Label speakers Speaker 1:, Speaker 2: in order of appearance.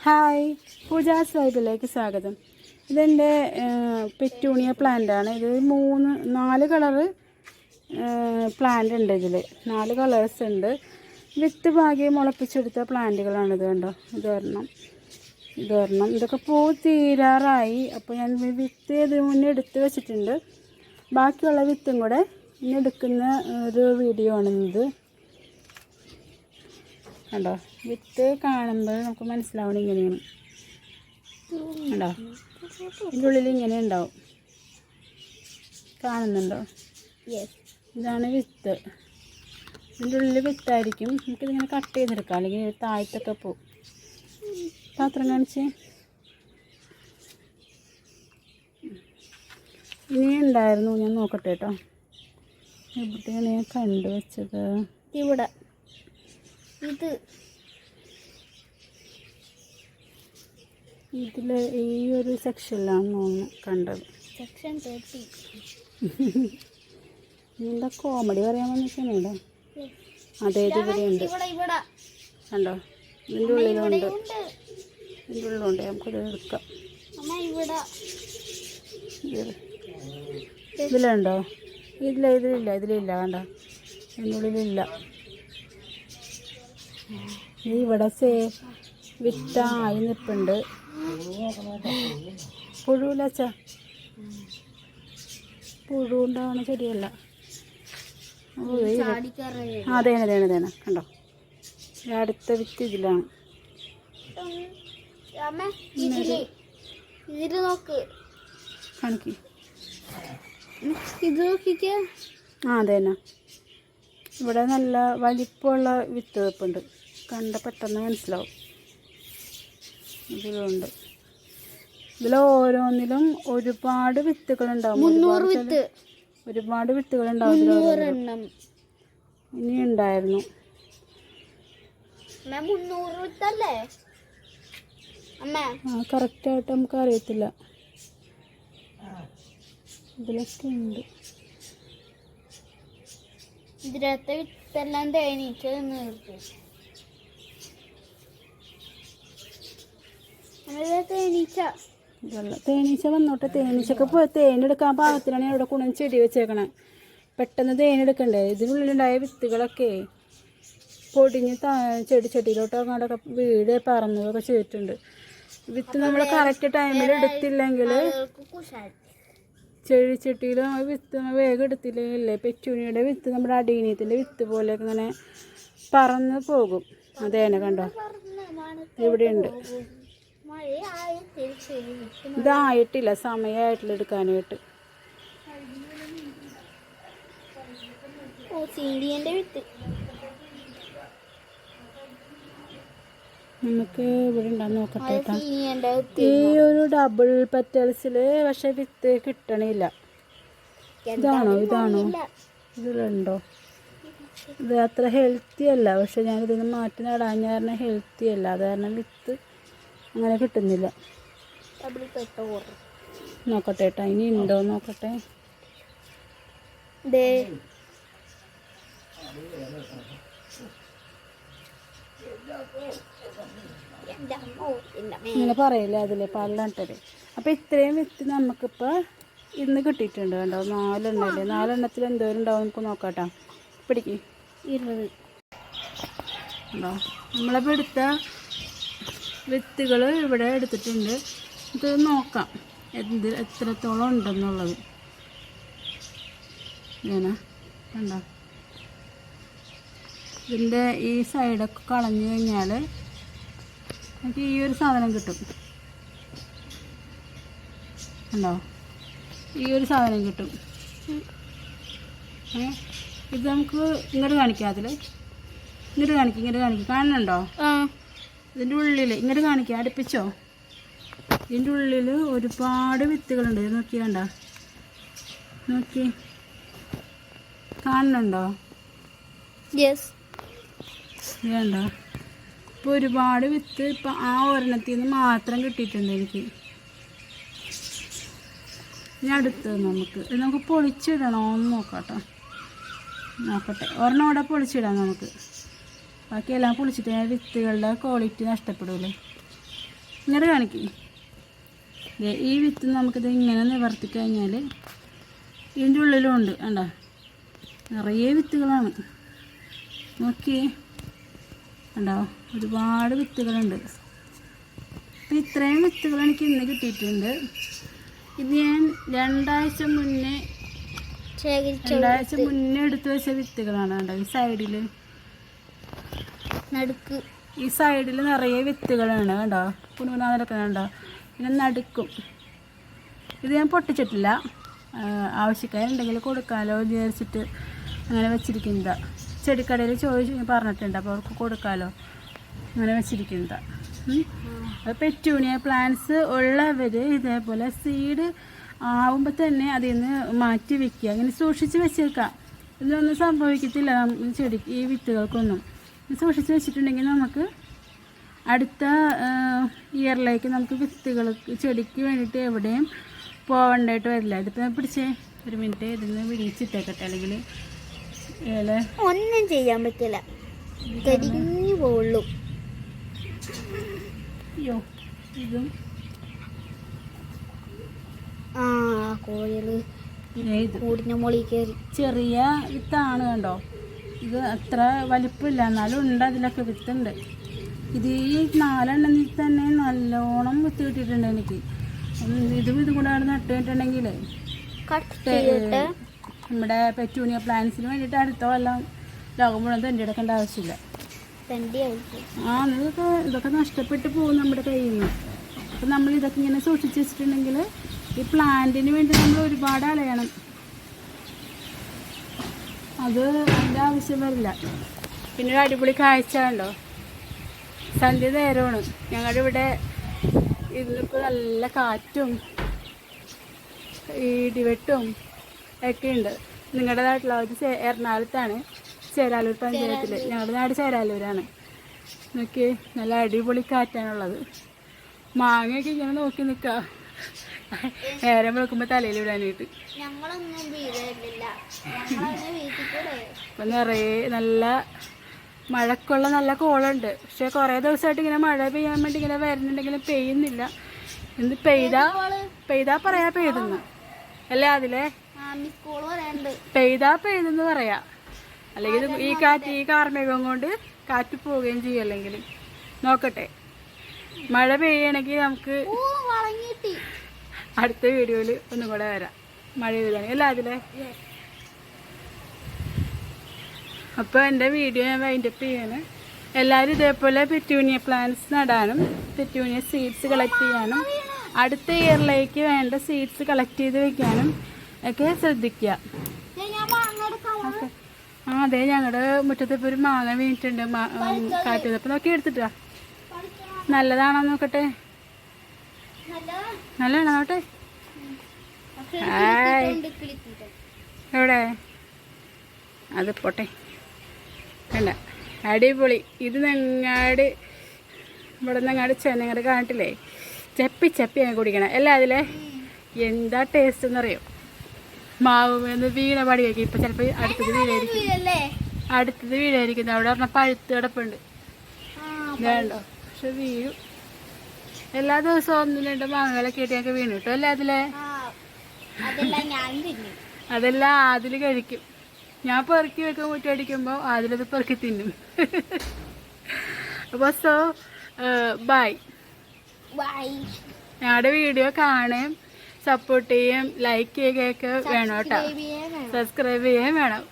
Speaker 1: Hi. Pujas വൈബിലേക്ക് സ്വാഗതം. ഇതെന്റെ petunia പ്ലാന്റാണ് ഇത് മൂന്ന് നാല് കളറ് പ്ലാന്റ് ഉണ്ട് ഇതിൽ നാല് കളേഴ്സ് ഉണ്ട്. വിത്ത് ഭാഗ്യം മുളപ്പിച്ചെടുത്ത പ്ലാന്റുകളാണ് ഇത് കണ്ടോ? ഇത് ഒരെണ്ണം. ഇത് ഒരെണ്ണം. ഇതൊക്കെ പൂ തീരാറായി. അപ്പോൾ ഞാൻ വിത്ത് ഇതിന് മുന്നേ എടുത്ത് വെച്ചിട്ടുണ്ട്. ബാക്കിയുള്ള വിത്തും കൂടെ ഇനി എടുക്കുന്ന ഒരു വീഡിയോ ആണിത്. കണ്ടോ? വിത്ത് കാണുമ്പോൾ നമുക്ക് മനസ്സിലാവണം ഇങ്ങനെയാണ്. കണ്ടോ? ഇതിന്റെ ഉള്ളിൽ ഇങ്ങനെ ഉണ്ടാവും. കാണുന്നുണ്ടോ? ഇതാണ് വിത്ത്. ഇതിന്റെ ഉള്ളിൽ വിത്തായിരിക്കും. നമുക്കിതിങ്ങനെ കട്ട് ചെയ്തെടുക്കാം. അല്ലെങ്കിൽ താഴത്തൊക്കെ പോവും പാത്രം കാണിച്ച്. ഇനി ഉണ്ടായിരുന്നു. ഞാൻ നോക്കട്ടെ കേട്ടോ. എവിടെയാണ് ഞാൻ കണ്ടുവച്ചത്
Speaker 2: ഇവിടെ. ഇത്.
Speaker 1: ഇതിൽ ഈ ഒരു സെക്ഷനിലാണ് തോന്നുന്നു കണ്ടത്.
Speaker 2: Section thirty.
Speaker 1: എന്താ കോമഡി പറയാൻ വന്നിട്ടാണ് അതായത് ഇവിടെ? ഉണ്ട് കണ്ടോ? ഇതിന്റെ ഉള്ളിലുണ്ട്. ഇതിന്റെ ഉള്ളിലുണ്ട്. നമുക്കത് എടുക്കാം. ഇതിലുണ്ടോ? ഇല്ല ഇതിലില്ല ഇതിലില്ല കണ്ടോ? ഇതിന്റെ ഇത് ഇവിടെ സേ വിത്തായി നിൽപ്പുണ്ട് പുഴുവില്ല പുഴു ഉണ്ടാവണ ചെടിയല്ല അതേന അതേന അതേനെ കണ്ടോ? അടുത്ത വിത്ത് ഇതിലാണ്.
Speaker 2: നോക്ക്.
Speaker 1: കാണിക്ക്.
Speaker 2: ഇത് നോക്കിക്കേ.
Speaker 1: ആ അതേന ഇവിടെ നല്ല വലിപ്പമുള്ള വിത്ത് വെപ്പുണ്ട് കണ്ട പെട്ടെന്ന് മനസ്സിലാവും. ഇതിലുണ്ട്. ഇതിൽ ഓരോന്നിലും ഒരുപാട് വിത്തുകളുണ്ടാവും
Speaker 2: മുന്നൂറ്
Speaker 1: ഒരുപാട്
Speaker 2: വിത്ത്.
Speaker 1: ഒരുപാട് വിത്തുകളുണ്ടാവും.
Speaker 2: മുന്നൂറെണ്ണം
Speaker 1: ഇനി ഉണ്ടായിരുന്നു.
Speaker 2: കറക്റ്റ് മുന്നൂറ് വിത്തല്ലേ? അമ്മ.
Speaker 1: ആ കറക്റ്റായിട്ട് നമുക്ക് അറിയത്തില്ല. ഇതിലൊക്കെ ഉണ്ട്.
Speaker 2: ഇതിനകത്തെ വിത്തെല്ലാം തേനീച്ച നിർത്തി തേനീച്ച.
Speaker 1: വന്നോട്ടെ. തേനീച്ചക്ക് പോയി തേനെടുക്കാൻ പാകത്തിലാണ് ഇവിടെ കുണം ചെടി വെച്ചേക്കണേ. പെട്ടെന്ന് തേനെടുക്കണ്ടേ? ഇതിനുള്ളിലുണ്ടായ വിത്തുകളൊക്കെ പൊടിഞ്ഞ് ചെടി ചെടിയിലോട്ട് അങ്ങോട്ടൊക്കെ വീട് പറന്നതൊക്കെ ചെയ്തിട്ടുണ്ട്. വിത്ത് നമ്മൾ കറക്റ്റ് ടൈമിൽ എടുത്തില്ലെങ്കിൽ
Speaker 2: ചെടി
Speaker 1: ചെട്ടിയിൽ വിത്ത് വേഗം എടുത്തില്ലെങ്കിൽ പെറ്റൂണിയുടെ വിത്ത് നമ്മുടെ അടീനീത്തിന്റെ വിത്ത് പോലെ ഇങ്ങനെ പറന്ന് പോകും. അതേനെ കണ്ടോ? ഇവിടെയുണ്ട്. ഇതായിട്ടില്ല. സമയമായിട്ടില്ല എടുക്കാനായിട്ട്.
Speaker 2: ഓ വിത്ത്.
Speaker 1: നമുക്ക് ഇവിടെ ഉണ്ടാ നോക്കട്ടെ ഈ ഒരു ഡബിൾ പെറ്റൽസിൽ പക്ഷെ വിത്ത് കിട്ടണില്ല. ഇതാണോ? ഇതാണോ? ഇതിലുണ്ടോ? ഇത് അത്ര ഹെൽത്തി അല്ല. പക്ഷെ ഞാൻ ഇതിന് മാറ്റി നടാൻ കാരണം ഹെൽത്തി അല്ല. അത് കാരണം വിത്ത് അങ്ങനെ കിട്ടുന്നില്ല. നോക്കട്ടെ കേട്ടോ ഇനി ഉണ്ടോ നോക്കട്ടെ. ഇങ്ങനെ പറയില്ല അതിലെ പല്ലിട്ടത് അപ്പോൾ ഇത്രയും വിത്ത് നമുക്കിപ്പോൾ ഇന്ന് കിട്ടിയിട്ടുണ്ട് കണ്ടോ? നാലെണ്ണല്ലേ? നാലെണ്ണത്തിൽ എന്തോരം ഉണ്ടാവും നമുക്ക് നോക്കാട്ടോ. പിടിക്ക്.
Speaker 2: ഇരുപത്.
Speaker 1: ഉണ്ടോ? നമ്മളിപ്പോൾ എടുത്ത വിത്തുകൾ ഇവിടെ എടുത്തിട്ടുണ്ട്. ഇത് നോക്കാം. എന്ത് എത്രത്തോളം ഉണ്ടെന്നുള്ളത്. ഇങ്ങനെ കണ്ടോ? ഇതിന്റെ ഈ സൈഡൊക്കെ കളഞ്ഞു കഴിഞ്ഞാൽ നമുക്ക് ഈ ഒരു സാധനം കിട്ടും. ഉണ്ടോ ഈ ഒരു സാധനം കിട്ടും. ഇത് നമുക്ക് ഇങ്ങോട്ട് കാണിക്കാം അതിൽ ഇങ്ങോട്ട് കാണിക്കും ഇങ്ങോട്ട് കാണിക്കും. കാണുന്നുണ്ടോ? ഇതിന്റെ ഉള്ളിൽ ഇങ്ങോട്ട് കാണിക്കാം അടുപ്പിച്ചോ? ഇതിന്റെ ഉള്ളിൽ ഒരുപാട് വിത്തുകളുണ്ട്. നോക്കി കണ്ട? നോക്കി. കാണുന്നുണ്ടോ?
Speaker 2: യെസ്
Speaker 1: കണ്ടോ? ഇപ്പോൾ ഒരുപാട് വിത്ത് ഇപ്പം ആ ഒരെണ്ണത്തിൽ നിന്ന് മാത്രം കിട്ടിയിട്ടുണ്ട് എനിക്ക്. ഇനി അടുത്തത് നമുക്ക്. ഇത് നമുക്ക് പൊളിച്ചിടണോ? എന്ന് നോക്കാട്ടോ. നോക്കട്ടെ. ഒരെണ്ണം അവിടെ പൊളിച്ചിടാം നമുക്ക്. ബാക്കിയെല്ലാം പൊളിച്ചിട്ട് ഞാൻ വിത്തുകളുടെ ക്വാളിറ്റി നഷ്ടപ്പെടൂലേ. ഇങ്ങനെ കാണിക്കും. ഈ വിത്ത് നമുക്കിത് ഇങ്ങനെ നിവർത്തി കഴിഞ്ഞാൽ ഇതിന്റെ ഉള്ളിലും ഉണ്ട് കണ്ടോ? നിറയെ വിത്തുകളാണ്. നോക്കി ഉണ്ടോ ഒരുപാട് വിത്തുകളുണ്ട്. അപ്പം ഇത്രയും വിത്തുകൾ എനിക്ക് ഇന്ന് കിട്ടിയിട്ടുണ്ട്. ഇത് ഞാൻ രണ്ടാഴ്ച മുന്നേ രണ്ടാഴ്ച മുന്നേ എടുത്തു വെച്ച വിത്തുകളാണ് കണ്ടോ? ഈ സൈഡിൽ
Speaker 2: നടുക്ക്.
Speaker 1: ഈ സൈഡിൽ നിറയെ വിത്തുകളാണ് കണ്ടോ? കുണുകുണാ കണ്ടോ? പിന്നെ നടുക്കും. ഇത് ഞാൻ പൊട്ടിച്ചിട്ടില്ല. ആവശ്യക്കാരുണ്ടെങ്കിൽ കൊടുക്കാമല്ലോ വിചാരിച്ചിട്ട് അങ്ങനെ വെച്ചിരിക്കുന്നത്. ചെടിക്കടയിൽ ചോദിച്ച് പറഞ്ഞിട്ടുണ്ട് അപ്പോൾ അവർക്ക് കൊടുക്കാമല്ലോ അങ്ങനെ വെച്ചിരിക്കുന്നത്. അപ്പോൾ പെറ്റൂണിയ പ്ലാന്റ്സ് ഉള്ളവർ ഇതേപോലെ സീഡ് ആവുമ്പോൾ തന്നെ അതിൽ നിന്ന് മാറ്റി വെക്കുക. അങ്ങനെ സൂക്ഷിച്ച് വെച്ചേക്കാം. ഇതൊന്നും സംഭവിക്കത്തില്ല. ചെടി ഈ വിത്തുകൾക്കൊന്നും. സൂക്ഷിച്ച് വെച്ചിട്ടുണ്ടെങ്കിൽ നമുക്ക് അടുത്ത ഇയറിലേക്ക് നമുക്ക് വിത്തുകൾ ചെടിക്ക് വേണ്ടിയിട്ട് എവിടെയും പോകണ്ടായിട്ട് വരില്ല. ഇതിപ്പോൾ പിടിച്ചേ ഒരു മിനിറ്റ് ഇതിന്ന് വിരിച്ചിട്ടേക്കട്ടെ അല്ലെങ്കിൽ
Speaker 2: ഒന്നും ചെയ്യാൻ പറ്റില്ല. കരിഞ്ഞു പോവുള്ളൂ.
Speaker 1: അയ്യോ ഇതും
Speaker 2: ആ
Speaker 1: ഇത്
Speaker 2: കൂടിന്റെ മുകളിൽ കയറി.
Speaker 1: ചെറിയ വിത്താണ് കണ്ടോ? ഇത് അത്ര വലിപ്പമില്ല എന്നാലും ഉണ്ട് അതിലൊക്കെ വിത്തുണ്ട്. ഇത് ഈ നാലെണ്ണത്തിൽ തന്നെ നല്ലോണം വിത്ത് കിട്ടിയിട്ടുണ്ട് എനിക്ക്. ഇതും ഇതും കൂടെ അവിടെ നട്ടുകിട്ടുണ്ടെങ്കിൽ നമ്മുടെ പെറ്റൂണിയ പ്ലാന്റ്സിന് വേണ്ടിയിട്ട് അടുത്ത കൊല്ലം ലോകം മുഴുവൻ തന്നെ എടുക്കേണ്ട ആവശ്യമില്ല.
Speaker 2: തണ്ടി
Speaker 1: ആ ഇതൊക്കെ ഇതൊക്കെ നഷ്ടപ്പെട്ട് പോകും നമ്മുടെ കയ്യിൽ നിന്ന്. അപ്പം നമ്മൾ ഇതൊക്കെ ഇങ്ങനെ സൂക്ഷിച്ച് വെച്ചിട്ടുണ്ടെങ്കിൽ ഈ പ്ലാന്റിന് വേണ്ടി നമ്മൾ ഒരുപാട് അലയണം. അത് അതിന്റെ ആവശ്യം വരില്ല. പിന്നെ ഒരു അടിപൊളി കാഴ്ച ഉണ്ടോ സന്ധ്യ നേരമാണ്. ഞങ്ങളുടെ ഇവിടെ ഇന്നിപ്പോൾ നല്ല കാറ്റും ഇടിവെട്ടും ഒക്കെ ഉണ്ട്. നിങ്ങളുടെ നാട്ടിലോ? ഇത് എറണാകുളത്താണ് ചേരാലൂർ പഞ്ചായത്തിൽ ഞങ്ങളുടെ നാട് ചേരാലൂരാണ്. നോക്കി നല്ല അടിപൊളി കാറ്റാണുള്ളത്. മാങ്ങയൊക്കെ ഇങ്ങനെ നോക്കി നിൽക്കുക നേരം വെളുക്കുമ്പോൾ തലയിൽ വിടാനായിട്ട് നിറയെ നല്ല മഴക്കുള്ള നല്ല കോളുണ്ട്. പക്ഷെ കുറേ ദിവസമായിട്ട് ഇങ്ങനെ മഴ പെയ്യാൻ വേണ്ടി ഇങ്ങനെ വരുന്നുണ്ടെങ്കിലും പെയ്യുന്നില്ല. ഇന്ന് പെയ്താ പെയ്താ പറയാ പെയ്തെന്ന്. അല്ലേ അതിലെ പെയ്താ പെയ്തെന്ന് പറയാ. അല്ലെങ്കിൽ ഈ കാറ്റ് ഈ കാർമേഘം കൊണ്ട് കാറ്റ് പോവുകയും ചെയ്യും അല്ലെങ്കിൽ. നോക്കട്ടെ. മഴ പെയ്യണമെങ്കിൽ നമുക്ക് അടുത്ത വീഡിയോയിൽ ഒന്നും കൂടെ വരാം. മഴ വരികയാണ് അല്ല അതിലെ അപ്പോൾ എന്റെ വീഡിയോ ഞാൻ വൈൻഡപ്പ് ചെയ്യാണ്. എല്ലാവരും ഇതേപോലെ പെറ്റൂണിയ പ്ലാന്റ്സ് നടാനും പെറ്റൂണിയ സീഡ്സ് കളക്ട് ചെയ്യാനും അടുത്ത ഇയറിലേക്ക് വേണ്ട സീഡ്സ് കളക്ട് ചെയ്ത് വെക്കാനും ഒക്കെ ശ്രദ്ധിക്കുക. ആ അതെ ഞങ്ങളുടെ മുറ്റത്ത് ഇപ്പോൾ ഒരു മാങ്ങ വീണിട്ടുണ്ട്. കാറ്റ് അപ്പോൾ നോക്കി എടുത്തിട്ടാ നല്ലതാണോ നോക്കട്ടെ? നല്ലതാണോ നോട്ടെ എവിടെ? അത് പോട്ടെ. വേണ്ട. അടിപൊളി. ഇത് നെങ്ങാട് ഇവിടെ നിങ്ങാട് ചെന്നങ്ങാട് കാണിട്ടില്ലേ? ചപ്പി ചപ്പി അങ്ങനെ കുടിക്കണം. അല്ല അതിലെ? എന്താ ടേസ്റ്റ് എന്നറിയോ? മാവ് എന്ന് വീണ പാടി വയ്ക്കും ഇപ്പം ചിലപ്പോ അടുത്തത് വീഴായിരിക്കും അടുത്തത് വീഴായിരിക്കും അവിടെ പറഞ്ഞ പഴുത്ത് കിടപ്പുണ്ട്. വേണ്ടോ. പക്ഷെ വീഴും. എല്ലാ ദിവസവും ഒന്നും രണ്ട് മാങ്ങകളൊക്കെ ആയിട്ട് ഞങ്ങൾക്ക് വീണു കിട്ടും. അല്ലേ അതിലെ?
Speaker 2: അതെല്ലാം
Speaker 1: ആതിൽ കഴിക്കും. ഞാൻ പെറുക്കി വെക്കാൻ മുറ്റടിക്കുമ്പോൾ അതിലത് പെറുക്കി തിന്നും. അപ്പോൾ സോ ബൈ
Speaker 2: ബൈ
Speaker 1: ഞങ്ങളുടെ വീഡിയോ കാണുകയും സപ്പോർട്ട് ചെയ്യുകയും ലൈക്ക് ചെയ്യുകയൊക്കെ വേണം കേട്ടോ. സബ്സ്ക്രൈബ് ചെയ്യുകയും വേണം.